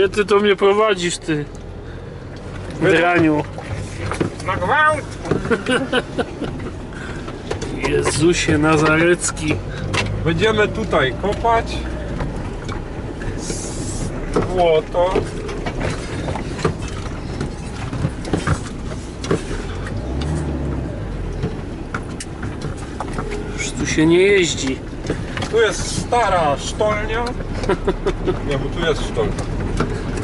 Gdzie ty to mnie prowadzisz, ty? Draniu. Na gwałt! Jezusie Nazarecki. Będziemy tutaj kopać. Złoto. Już tu się nie jeździ. Tu jest stara sztolnia. Nie, bo tu jest sztolnia.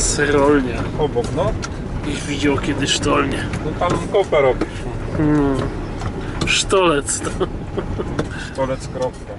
Srolnia. Obok, no. Gdzieś widział kiedyś sztolnię. No tam kopę robisz. Sztolec to. Sztolec kropka.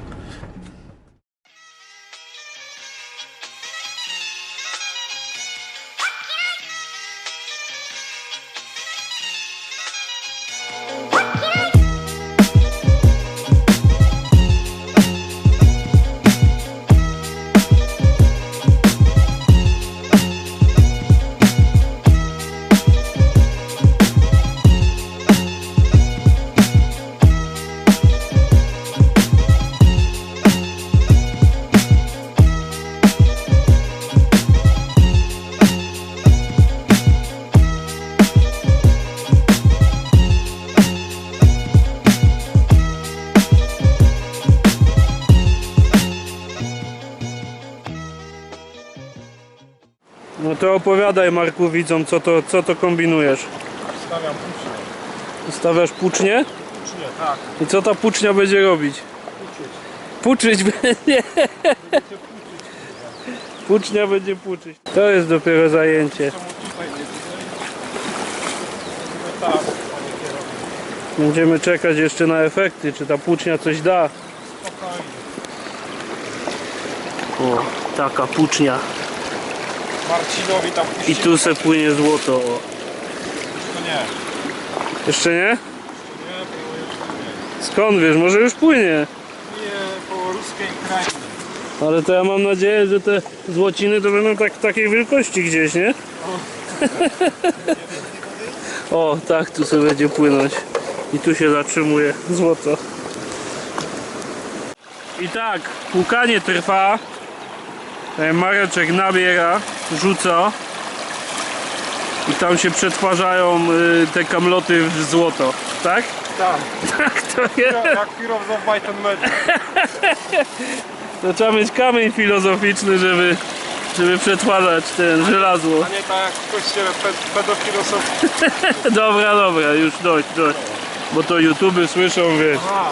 To opowiadaj Marku widzom, co to, co to kombinujesz. Stawiam puszczę. Stawiasz pucznię? Pucznie, tak. I co ta pucznia będzie robić? Puczyć będzie. Pucznia będzie puczyć. To jest dopiero zajęcie. Będziemy czekać jeszcze na efekty, czy ta pucznia coś da. Spokojnie. O, taka pucznia. Marcinowi tam I tu se płynie złoto. O. To nie. Jeszcze nie? Nie, było jeszcze nie. Skąd wiesz? Może już płynie. Nie, po ruskiej krainie. Ale to ja mam nadzieję, że te złociny to będą tak, takiej wielkości gdzieś, nie? O, tak, tu sobie będzie płynąć. I tu się zatrzymuje złoto. I tak, płukanie trwa. E, Mareczek nabiera, rzuca. I tam się przetwarzają y, te kamloty w złoto. Tak? Tak. Tak to jest. Jak Heroes of Might and Magic. To trzeba mieć kamień filozoficzny, żeby, żeby przetwarzać ten żelazło. A nie tak jak w kościele ped pedofilosofii. Dobra, dobra, już dość, dość. Bo to YouTube słyszą, wiesz. Aha.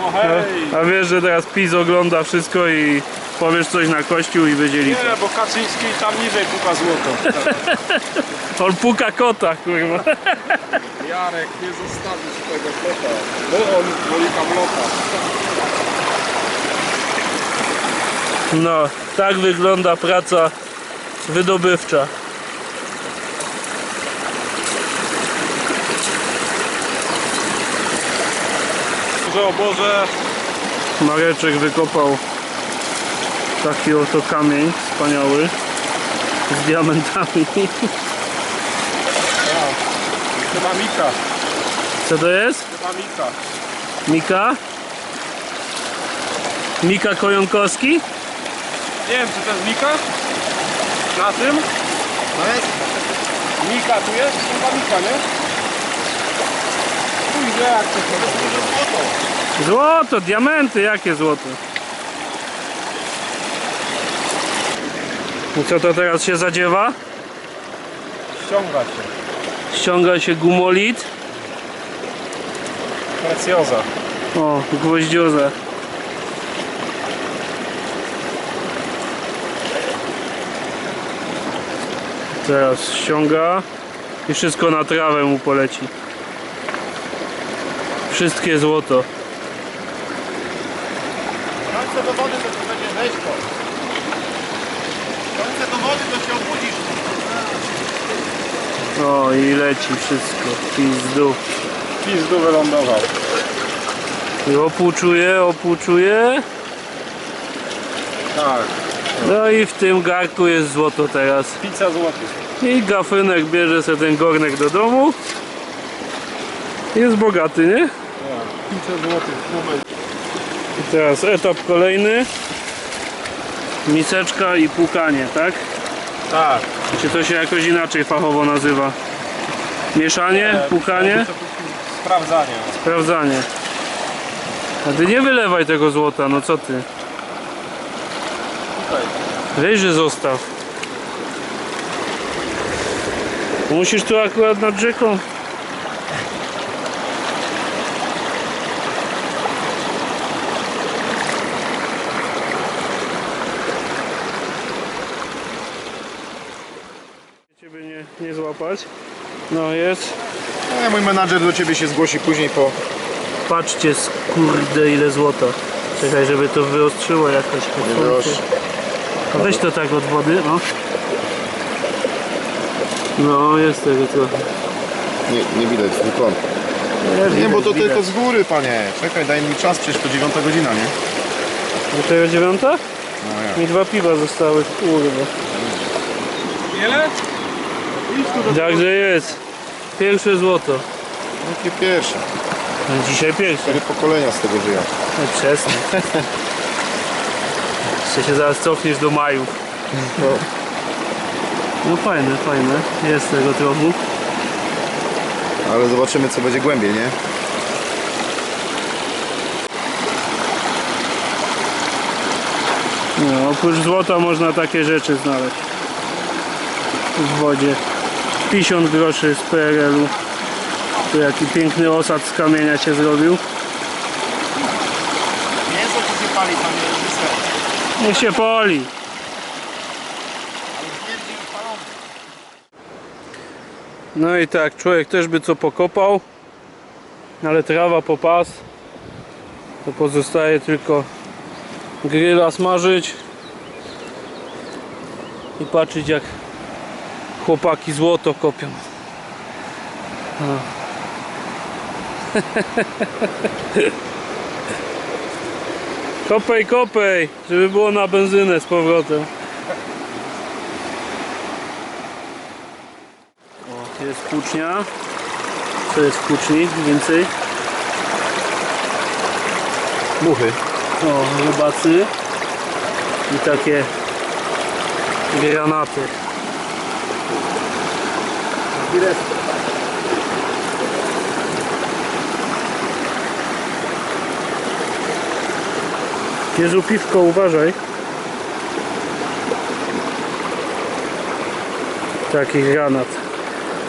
No hej. A wiesz, że teraz PiS ogląda wszystko i powiesz coś na kościół i będzie lipa. Nie, bo Kaczyński tam niżej puka złoto. On puka kota, kurwa. Jarek, nie zostawisz tego kota. Bo on woli kamlota. No, tak wygląda praca wydobywcza. Że o Boże, Mareczek wykopał taki oto kamień wspaniały z diamentami. chyba Mika. Co to jest? Chyba Mika. Mika? Mika Kojonkowski? Nie wiem, czy to jest Mika? Na tym? No jest. Mika tu jest? Chyba Mika, nie? Kurde, jak to jest Złoto, diamenty, jakie złoto? I co to teraz się zadziewa? Ściąga się. Ściąga się gumolit. Precjoza. O, gwoździoza. Teraz ściąga i wszystko na trawę mu poleci. Wszystkie złoto. Ręce do wody to będzie rzeźko. Ręce do wody to się obudzisz. O, i leci wszystko. Pizdu. Pizdu wylądował. I opłuczuje, opłuczuje. Tak. No i w tym garku jest złoto teraz. Pizza złotych. I gafynek bierze sobie ten gornek do domu. Jest bogaty, nie? Pizza złotych. Moment. I teraz etap kolejny. Miseczka i płukanie, tak? Tak. Czy to się jakoś inaczej fachowo nazywa? Mieszanie, pukanie, Sprawdzanie. sprawdzanie. A ty nie wylewaj tego złota, no co ty? Że zostaw. Musisz tu akurat nad rzeką. Ciebie No jest. Nie, mój menadżer do ciebie się zgłosi później po... Patrzcie, kurde ile złota. Czekaj, żeby to wyostrzyło jakoś. Nie weź to tak od wody, no. No, jest tego trochę. Nie, nie widać kąt. Nie, bo to tylko z góry, panie. Czekaj, daj mi czas, przecież to dziewiąta godzina, nie? Do tego dziewiąta? No ja. Mi dwa piwa zostały, kurde. Ile? Także jest. Pierwsze złoto. Jakie pierwsze. No, dzisiaj pierwsze. Cztery pokolenia z tego żyją. No przestań. Jeszcze się zaraz cofniesz do Majów. No. No fajne, fajne. Jest tego trochę. Ale zobaczymy, co będzie głębiej, nie? No, oprócz złota można takie rzeczy znaleźć. W wodzie. 50 groszy z PRL-u. Tu jaki piękny osad z kamienia się zrobił. Mięso ci się pali, panie reżyser. Niech się poli. No i tak, człowiek też by co pokopał, ale trawa po pas. To pozostaje tylko gryla smażyć i patrzeć jak chłopaki złoto kopią. No. Kopej, kopej, żeby było na benzynę z powrotem. O, tu jest płucznia. Co jest w więcej? Muchy. O, rybacy. I takie granaty. Jezu, piwko, uważaj. Taki granat.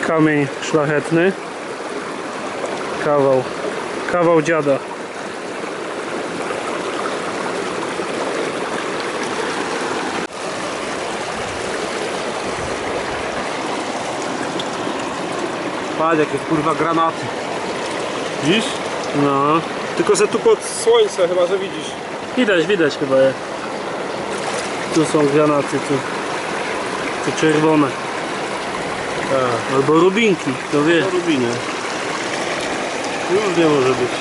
Kamień szlachetny. Kawał. Kawał dziada. Patrz jakie kurwa granaty. Widzisz? No. Tylko że tu pod słońce chyba, że widzisz. Widać, widać chyba je. Tu są granaty, tu. Tu czerwone. Tak. Albo rubinki, to wie. Rubiny. Już nie może być.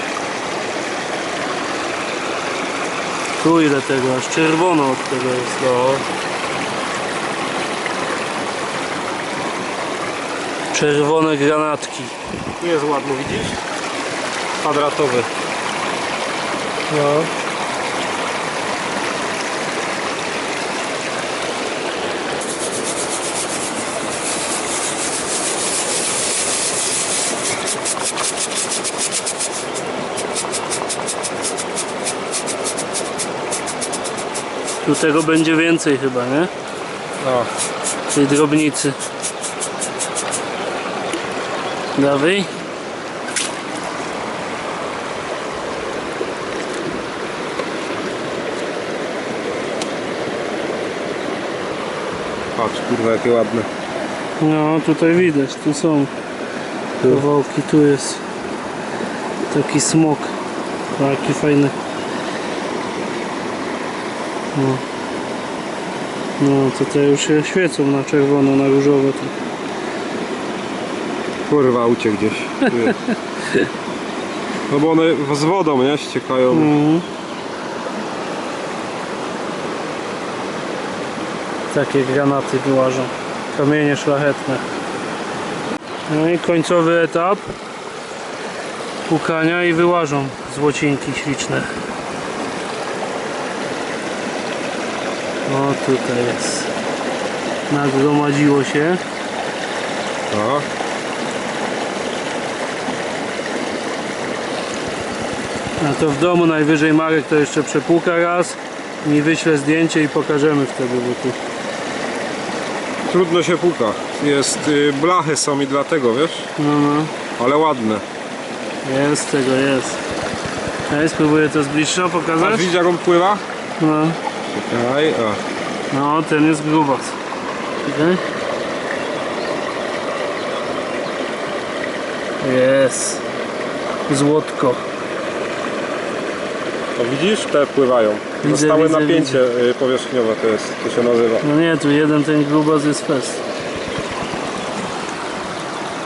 Tu ile tego, aż czerwono od tego jest. No. Czerwone granatki. Tu jest ładny, widzisz? Kwadratowy. No. Tu tego będzie więcej chyba, nie? No. Tej drobnicy. Dawaj. Patrz, kurwa jakie ładne. No, tutaj widać, tu są kawałki, tu jest taki smok. Taki fajny. No. No, te już się świecą na czerwono, na różowo. To. Kurwa uciekł gdzieś. Jest. No bo one z wodą, nie? Ściekają. Mhm. Takie granaty wyłażą. Kamienie szlachetne. No i końcowy etap pukania i wyłażą złocinki śliczne. O tutaj jest nagromadziło się. No. A to w domu najwyżej Marek to jeszcze przepłuka raz. Mi wyśle zdjęcie i pokażemy wtedy, bo tu Trudno się puka. Jest, y, blachy są i dlatego, wiesz? no, no, Ale ładne. jest tego, jest. Ja spróbuję to z bliższa pokazać. widzieć jak on pływa? No, Czekaj, o. no ten jest grubas. Czekaj. Jest. Złotko. O, widzisz? Te pływają. Widzę, Zostałe widzę, napięcie y, powierzchniowe to jest, to się nazywa. No nie, tu jeden ten grubas jest fest.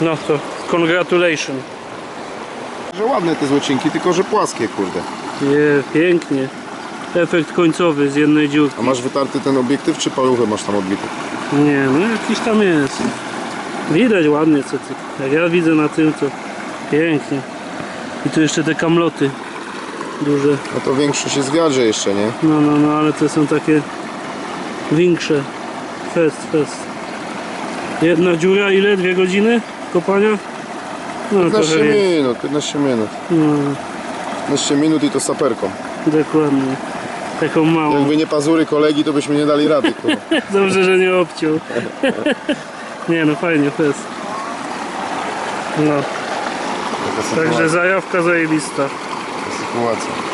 No to congratulation. Że ładne te złocinki, tylko że płaskie, kurde. Je, pięknie. Efekt końcowy z jednej dziurki. A masz wytarty ten obiektyw, czy paluchę masz tam odbity? Nie, no jakiś tam jest. Widać ładnie co ty. Jak ja widzę na tym to pięknie. I tu jeszcze te kamloty duże. No to większość jest w wiarze jeszcze, nie? No, no, no, ale te są takie większe. Fest, fest. Jedna dziura, ile? Dwie godziny kopania? No, 15 trochę więcej. minut, 15 minut. No, 15 minut i to saperką. dokładnie. Taką małą. Jakby nie pazury kolegi, to byśmy nie dali rady. Dobrze, że nie obciął. nie no, fajnie, fest. No, Taka także zajawka zajebista. Taka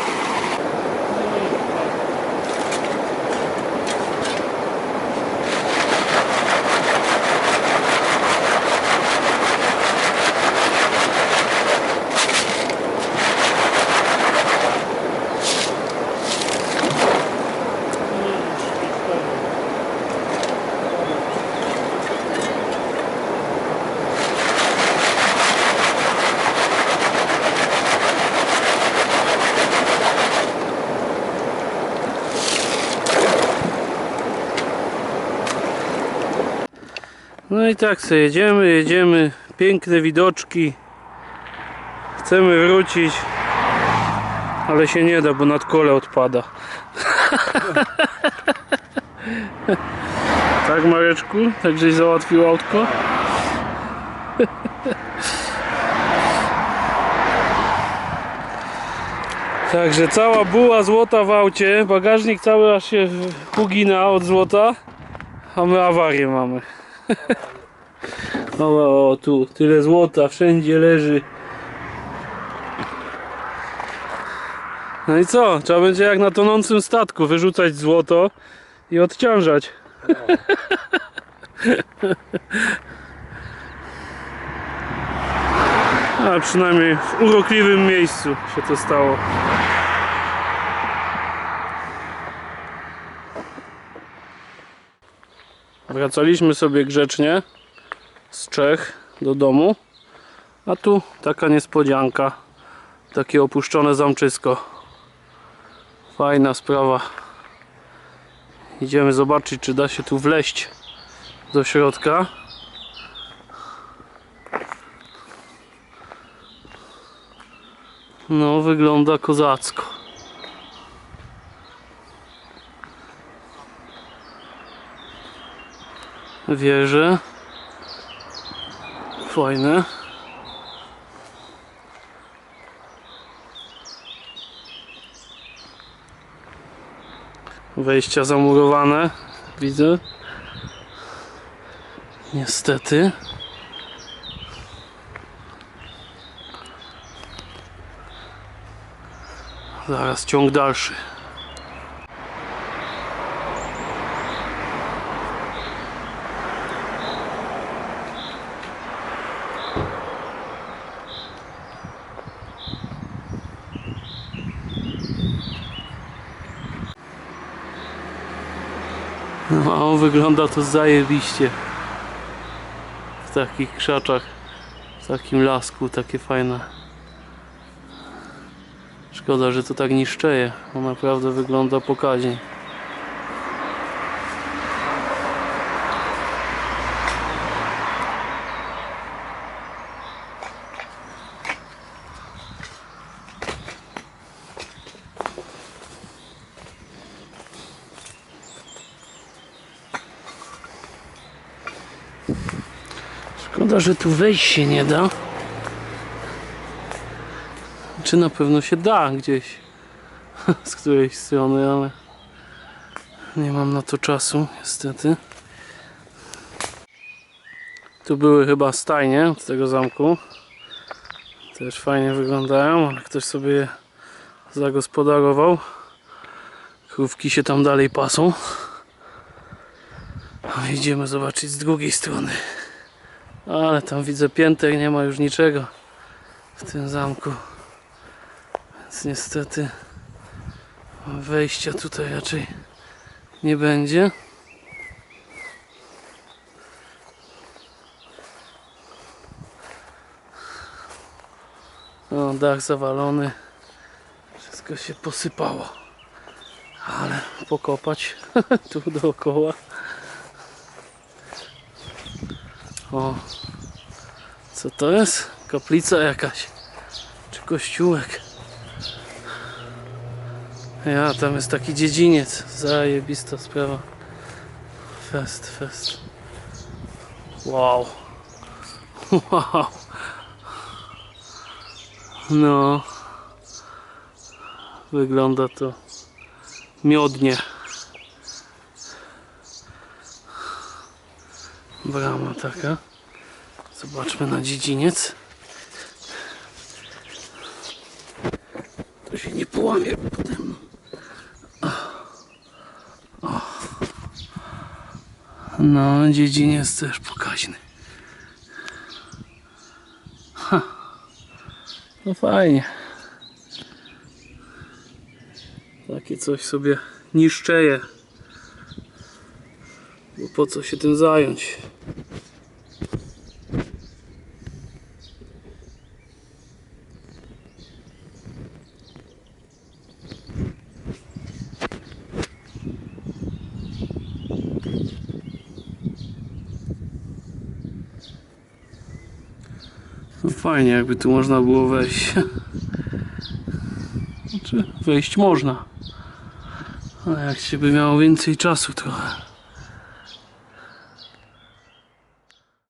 No i tak sobie jedziemy, jedziemy. Piękne widoczki. Chcemy wrócić, ale się nie da, bo nadkole odpada. tak Mareczku? Tak żeś załatwił autko? Także cała buła złota w aucie, bagażnik cały aż się ugina od złota, a my awarię mamy. O, o, tu tyle złota, wszędzie leży. No i co? Trzeba będzie jak na tonącym statku wyrzucać złoto i odciążać. A przynajmniej w urokliwym miejscu się to stało. Wracaliśmy sobie grzecznie z Czech do domu. A tu taka niespodzianka. Takie opuszczone zamczysko. Fajna sprawa. Idziemy zobaczyć, czy da się tu wleść do środka. No, wygląda kozacko. Wieże. Fajne. Wejścia zamurowane, widzę. Niestety. Zaraz ciąg dalszy. No, wygląda to zajebiście. W takich krzaczach, w takim lasku, takie fajne. Szkoda, że to tak niszczeje, bo naprawdę wygląda pokaźnie. Szkoda, że tu wejść się nie da. Czy na pewno się da gdzieś z którejś strony, ale nie mam na to czasu, niestety. Tu były chyba stajnie od tego zamku. Też fajnie wyglądają, ale ktoś sobie je zagospodarował. Krówki się tam dalej pasą. A idziemy zobaczyć z drugiej strony. Ale tam widzę pięter, nie ma już niczego w tym zamku. Więc niestety wejścia tutaj raczej nie będzie. O, dach zawalony. Wszystko się posypało. Ale pokopać tu dookoła. O, co to jest? Kaplica jakaś. Czy kościółek? Ja, tam jest taki dziedziniec. Zajebista sprawa. Fest, fest. Wow. Wow. No. Wygląda to miodnie. Brama taka. Zobaczmy na dziedziniec. To się nie połamie. O. No, dziedziniec też pokaźny. Ha. No fajnie. Takie coś sobie niszczeje. Bo po co się tym zająć? Fajnie, jakby tu można było wejść. Znaczy, wejść można. Ale jak się by miało więcej czasu trochę.